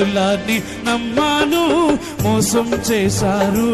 స్నేహితులాన్ని నమ్మాను మోసం చేశారు.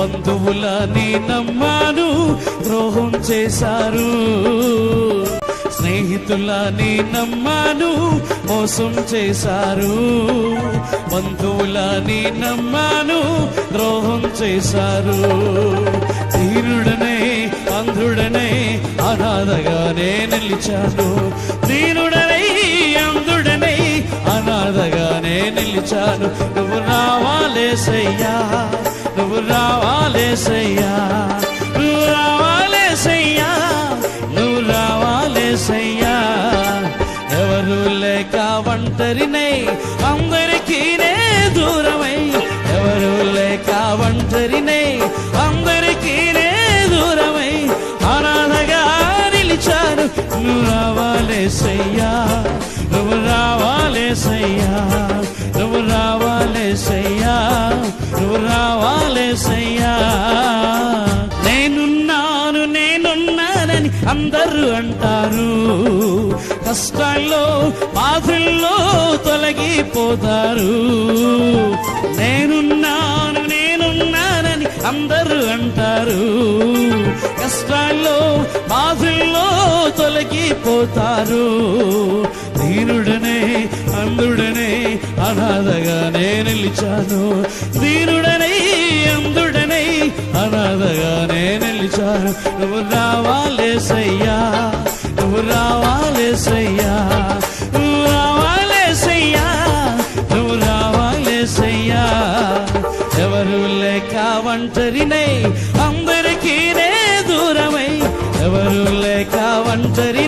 బంధువులని నమ్మాను ద్రోహం చేశారు. స్నేహితులని నమ్మాను మోసం చేశారు. బంధువులని నమ్మాను ద్రోహం చేశారు. ధీరుడనే అంధుడనే అనాథగానే నిలిచాను. ధీరుడనే నిలిచాను. నువ్వు రావాలేసయ్యా నువ్వు రావాలేసయ్యా నువ్వు రావాలేసయ్యా నువ్వు రావాలేసయ్యా ఎవరు లేక ఒంటరినై అందరికీ నే దూరమై. ఎవరు లేక ఒంటరినై అందరికీ నే దూరమై. అనాథగా నిలిచాను. నువ్వు రావాలేసయ్యా రావాలేసయ్యా నేనున్నాను నేనున్నానని అందరూ అంటారు. కష్టాల్లో బాధల్లో తొలగిపోతారు. నేనున్నాను నేనున్నానని అందరూ అంటారు. కష్టాల్లో బాధల్లో తొలగిపోతారు. దీనుడనే అందుడనే అనాథగానే నిలిచాను. అనాథగానే నిలిచారు నువ్వు రావాలే సయ్యా. నువ్వు రావాలే సయ్యా. నువ్వు రావాలే సయ్యా. నువ్వు రావాలే సయ్యా. ఎవరు లేక ఒంటరినై అందరికీ నే దూరమై. ఎవరు లేక ఒంటరినై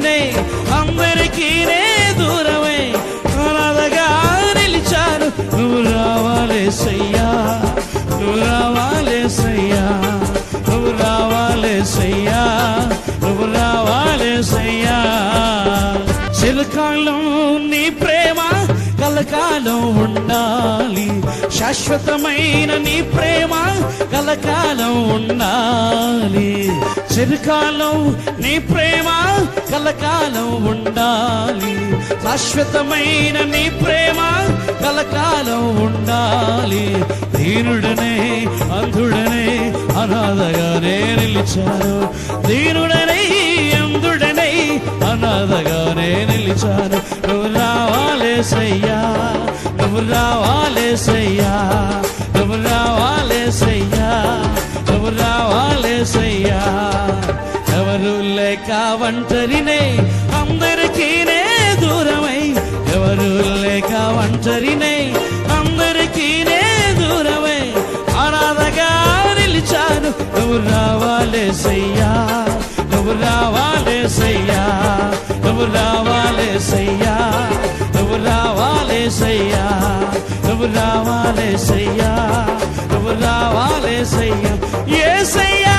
ఉండాలి. శాశ్వతమైన నీ ప్రేమ కలకాలం ఉండాలి. చిరకాలం నీ ప్రేమ కలకాలం ఉండాలి. శాశ్వతమైన నీ ప్రేమ కలకాలం ఉండాలి. దీనుడనే అంధుడనే అనాథగానే నిలిచాను దీనుడనే నువ్వు రావాలేసయ్యా నువ్వు రావాలేసయ్యా నువ్వు రావాలేసయ్యా ఎవరు లేక వంటరినే అందరికీనే దూరమై. ఎవరు లేక వంటరినే అందరికీనే దూరమై. అనాథగా నిలిచాను నువ్వు రావాలేసయ్యా నువ్వు రావాలేసయ్యా నువ్వు రావాలేసయ్యా నువ్వు రావాలేసయ్యా రావాలే సయ్యా నువ్వు రావాలే సయ్యా ఏ సయ్యా?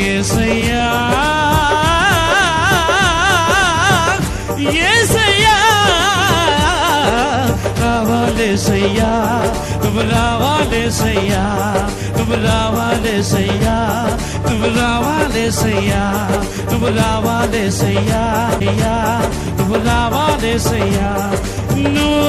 ఏ సయ్యా? ఏ సయ్యా? రావాలే సయ్యా నువ్వు రావాలే సయ్యా నువ్వు రావాలే సయ్యా నువ్వు రావాలే సయ్యా నువ్వు రావాలేసయ్యా అయ్యా నువ్వు రా ఏసయ్యా నువ్వు